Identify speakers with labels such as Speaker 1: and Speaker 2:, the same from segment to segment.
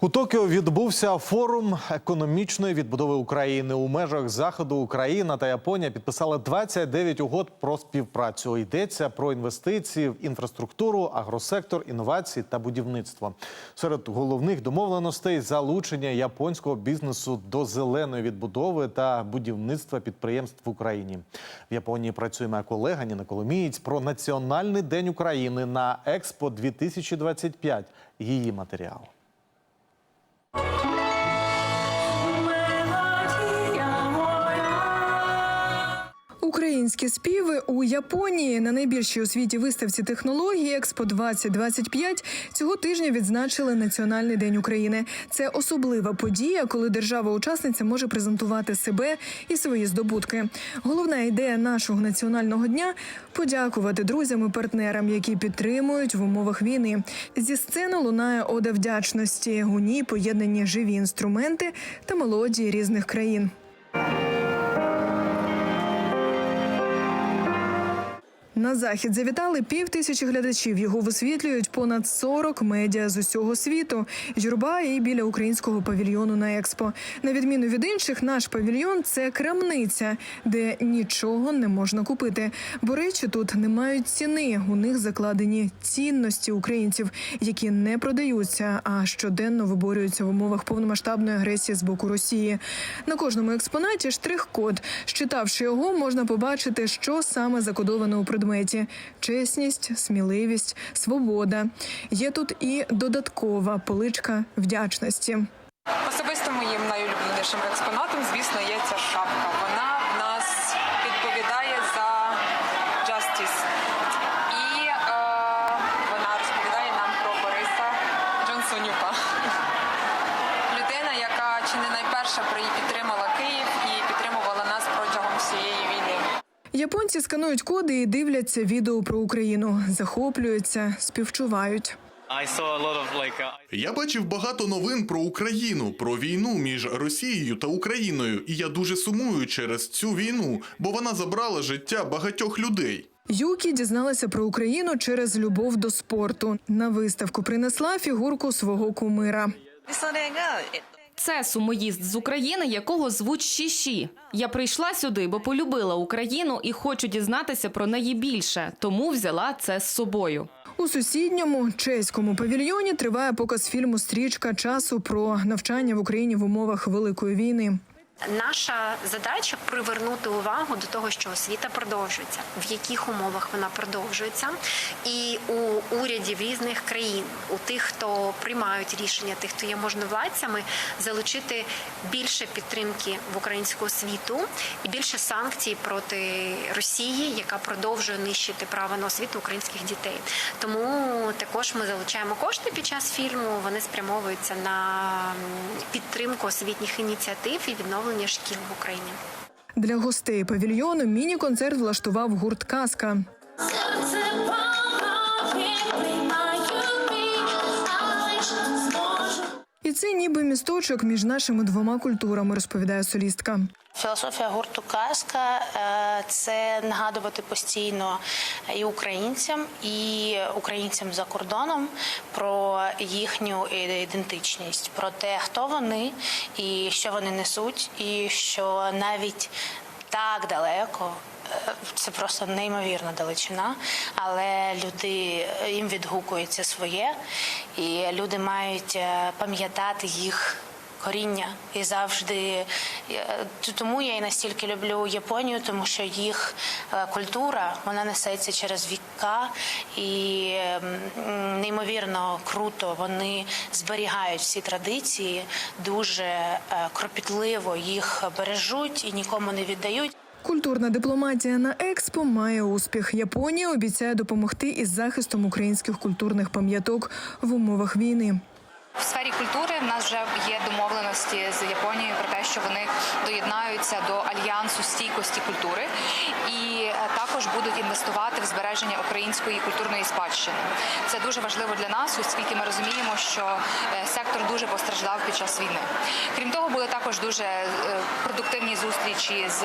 Speaker 1: У Токіо відбувся форум економічної відбудови України. У межах заходу Україна та Японія підписали 29 угод про співпрацю. Йдеться про інвестиції в інфраструктуру, агросектор, інновації та будівництво. Серед головних домовленостей залучення японського бізнесу до зеленої відбудови та будівництва підприємств в Україні. В Японії працює моя колега Ніна Коломієць про національний день України на Експо 2025 Її матеріал.
Speaker 2: Українські співи у Японії на найбільшій у світі виставці технології Експо 2025 цього тижня відзначили Національний день України. Це особлива подія, коли держава-учасниця може презентувати себе і свої здобутки. Головна ідея нашого національного дня подякувати друзям і партнерам, які підтримують в умовах війни. Зі сцени лунає ода вдячності. У ній поєднані живі інструменти та мелодії різних країн. На захід завітали пів тисячі глядачів. Його висвітлюють понад 40 медіа з усього світу. Юрба і біля українського павільйону на експо. На відміну від інших, наш павільйон це крамниця, де нічого не можна купити. Бо речі тут не мають ціни. У них закладені цінності українців, які не продаються, а щоденно виборюються в умовах повномасштабної агресії з боку Росії. На кожному експонаті штрих-код. Щитавши його, можна побачити, що саме закодовано у предметі: чесність, сміливість, свобода. Є тут і додаткова поличка вдячності.
Speaker 3: Особисто моїм найулюбленішим експонатом, звісно, є ця шапка. Вона в нас відповідає за Justice. І е, вона розповідає нам про Бориса Джонсонюка. Людина, яка чи не найперша підтримала Київ і підтримувала нас протягом всієї війни.
Speaker 2: Японці сканують коди і дивляться відео про Україну, захоплюються, співчувають.
Speaker 4: Uh,
Speaker 5: Я бачив багато новин про Україну, про війну між Росією та Україною, і я дуже сумую через цю війну, бо вона забрала життя багатьох людей.
Speaker 2: Юкі дізналася про Україну через любов до спорту. На виставку принесла фігурку свого кумира.
Speaker 6: Це сумоїзд з України, якого звуть Шіші. Я прийшла сюди, бо полюбила Україну і хочу дізнатися про неї більше, тому взяла це з собою.
Speaker 2: У сусідньому чеському павільйоні триває показ фільму Стрічка часу про навчання в Україні в умовах великої війни.
Speaker 7: Наша задача привернути увагу до того, що освіта продовжується, в яких умовах вона продовжується, і у урядів різних країн, у тих, хто приймають рішення, тих, хто є можновладцями, залучити більше підтримки в українську освіту і більше санкцій проти Росії, яка продовжує нищити право на освіту українських дітей. Тому також ми залучаємо кошти під час фільму. Вони спрямовуються на підтримку освітніх ініціатив і відновлення шкіл в Україні.
Speaker 2: Для гостей павільйону міні-концерт влаштував гурт Казка. І це ніби місточок між нашими двома культурами, розповідає солістка.
Speaker 8: Філософія гурту казка е, це нагадувати постійно і українцям, і українцям за кордоном про їхню ідентичність, про те, хто вони і що вони несуть, і що навіть так далеко. е, Це просто неймовірна далечина, але люди е, їм відгукується своє, і люди мають пам'ятати їх коріння і завжди е, тому я і настільки люблю Японію, тому що їх е, культура вона несеться через віка і неймовірно круто вони зберігають всі традиції, дуже е, кропітливо їх бережуть і нікому не віддають.
Speaker 2: Культурна дипломатія на експо має успіх. Японія обіцяє допомогти із захистом українських культурних пам'яток в умовах війни.
Speaker 9: В сфері культури в нас вже є домовленості з Японією про те, що вони доєднаються до альянсу стійкості культури і е, також будуть інвестувати в збереження української культурної спадщини. Це дуже важливо для нас, оскільки ми розуміємо, що е, сектор дуже постраждав під час війни. Крім того, були також дуже е, продуктивні зустрічі з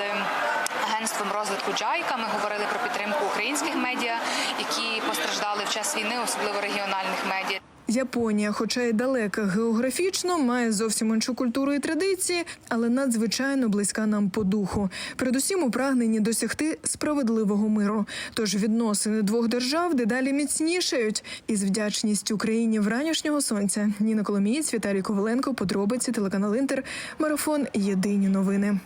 Speaker 9: агентством розвитку Джайка. Ми говорили про підтримку українських медіа, які постраждали в час війни, особливо регіональних медіа.
Speaker 2: Японія, хоча й далека географічно, має зовсім іншу культуру і традиції, але надзвичайно близька нам по духу. Передусім у прагненні досягти справедливого миру. Тож відносини двох держав дедалі міцнішають. Із вдячністю Україні вранішнього сонця Ніна Коломієць, Віталій Коваленко, подробиці телеканал Інтер, марафон Єдині новини.